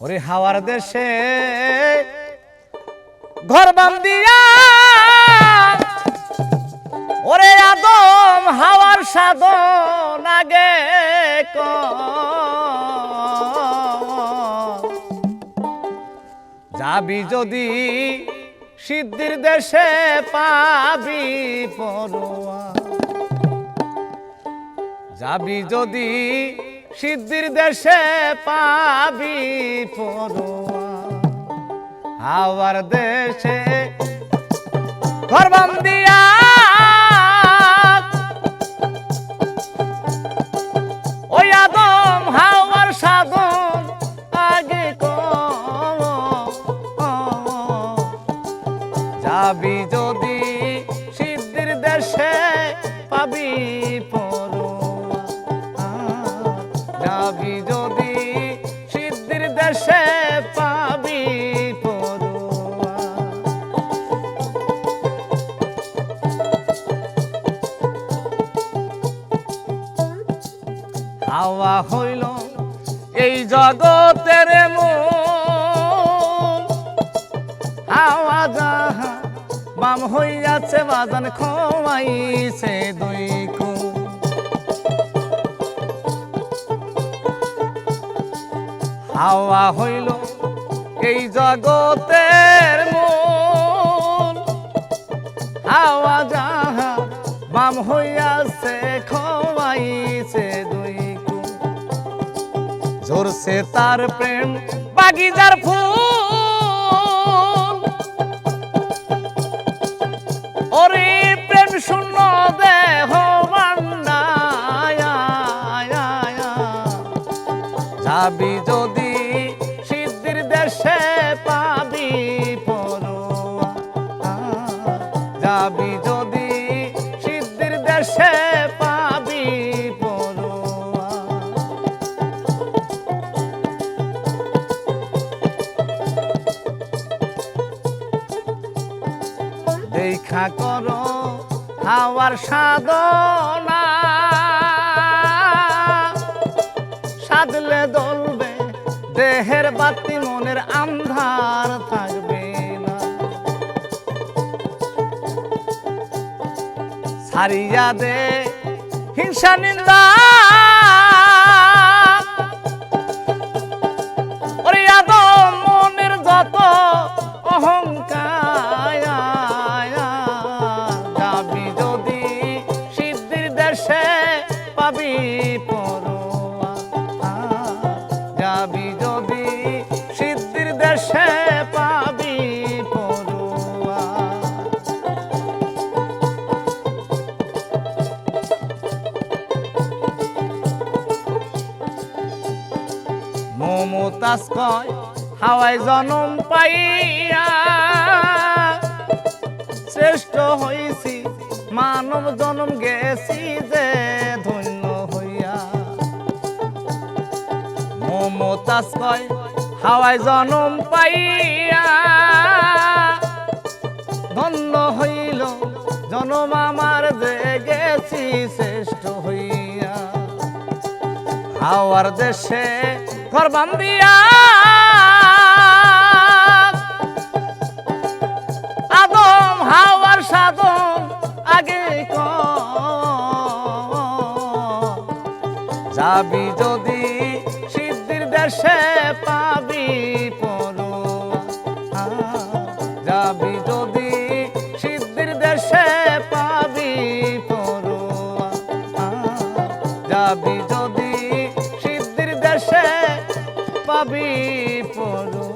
ওরে হাওয়ার দেশে ঘর বান্দিয়া ওরে আদম হাওয়ার সাধন আগে যাবি যদি সিদ্ধির দেশে পাবি পড়ুয়া যাবি যদি সিদ্ধির দেশে পাবি হাওয়ার দেশে ঘর বান্দিয়া ওই আদম আগে যাবি যদি যাবি যদি সিদ্ধির দেশে পাবি হাওয়া হইল এই জগতের হাওয়া যাহা বাম হইয়াছে বাজান খমাইছে দুই হাওয়া হইল এই জগতের মূল হাওয়া যাহা বাম হইয়াছে খমাইছে দুই ঝরছে তার প্রেম, বাগিচার ফুল। ওরে প্রেম শূন্য দেহ যাবি দেখা করো, হাওয়ার সাধনা। সাধলে দলবে, দেহের বাতি, মনের আন্ধার থাকবে না। সারিয়া দে হিংসা, নিন্দা। পাবি পড়ুয়া যাবি যদি সিদ্ধির দেশে পাবি পড়ুয়া মমতাজ কয়, হাওয়ায় জনম পাইয়া। শ্রেষ্ঠ হইছি, মানব জনম গেছি যে কয়, হাওয়ায় জনম পাইয়া। ধন্য হইল জনম আমার যে গেছি শ্রেষ্ঠ হইয়া। হাওয়ার দেশে ঘর বান্দিয়া আদম, হাওয়ার সাধন আগে ক যাবি দেশে পাবি পড়ুয়া যাবি যদি সিদ্ধির দেশে পাবি পড়ুয়া যাবি যদি সিদ্ধির দেশে পাবি পড়ুয়া